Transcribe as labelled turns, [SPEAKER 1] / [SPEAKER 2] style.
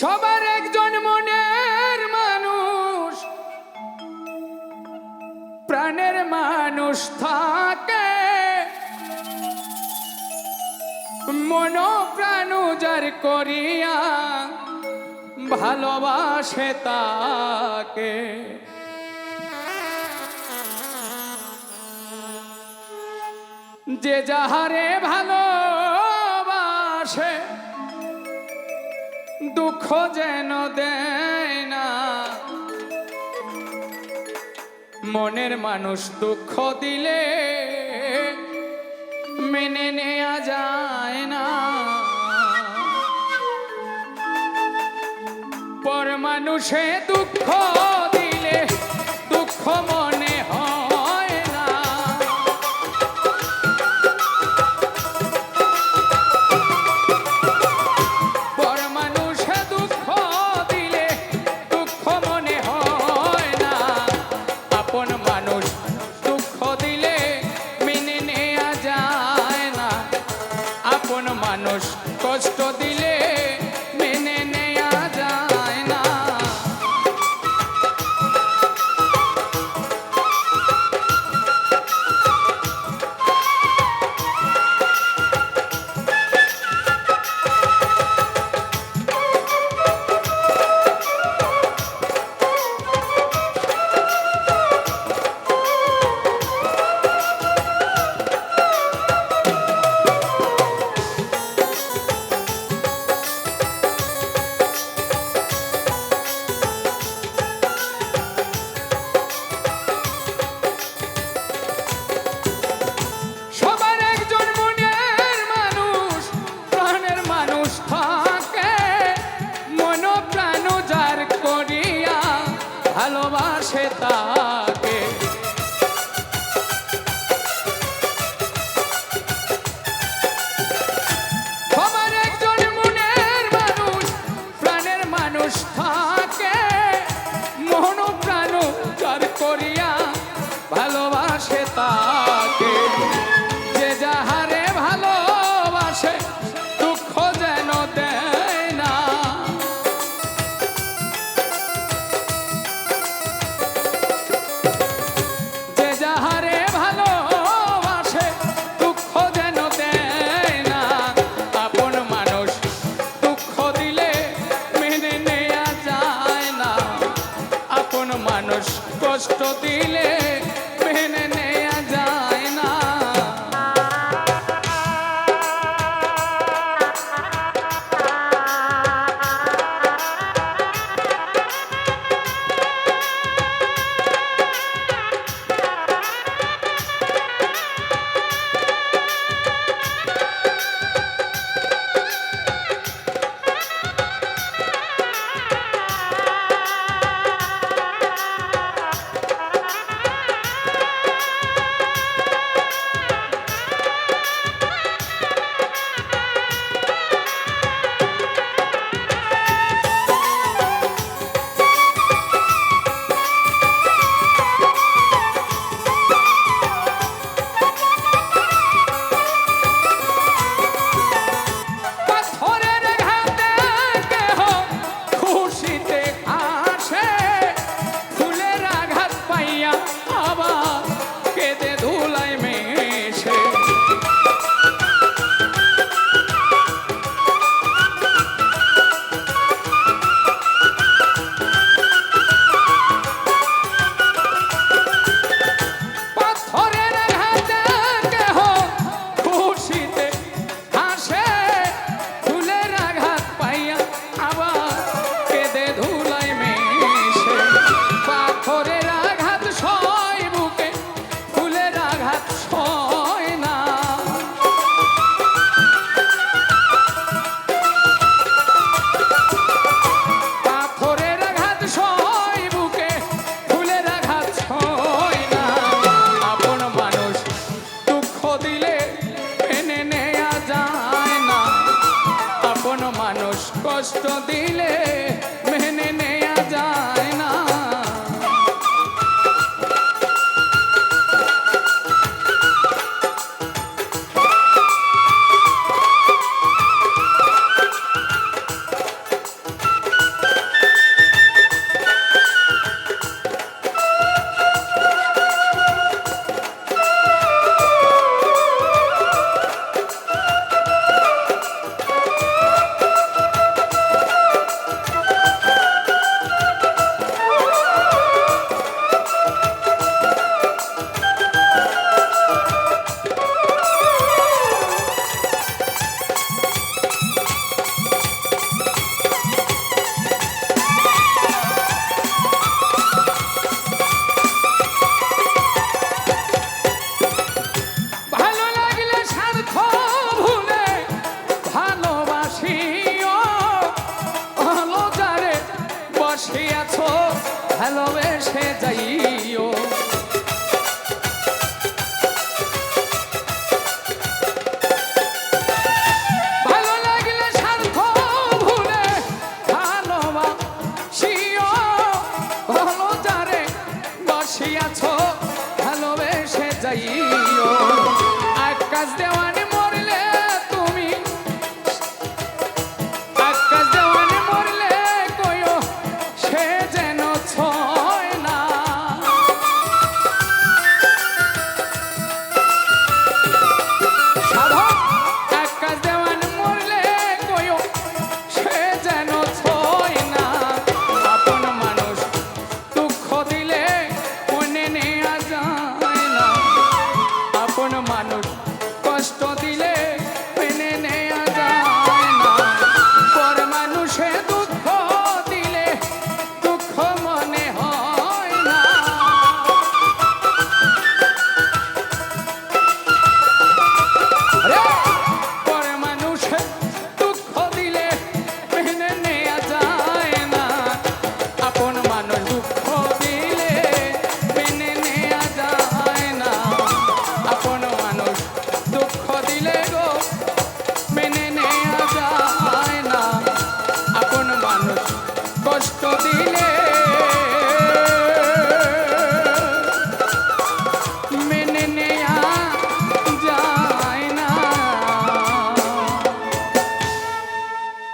[SPEAKER 1] সবার একজন মনের মানুষ। প্রাণের মানুষ থাকে। মন প্রাণ উজার করিয়া ভালোবাসে তাকে। যে যাহারে ভালোবাসে দুঃখ যেন দেয় না। মনের মানুষ দুঃখ দিলে মেনে নেয়া যায় না। পর মানুষে দুঃখ মানুষ কষ্ট দিলে কষ্ট দিলে ভালোবেসে যাইও।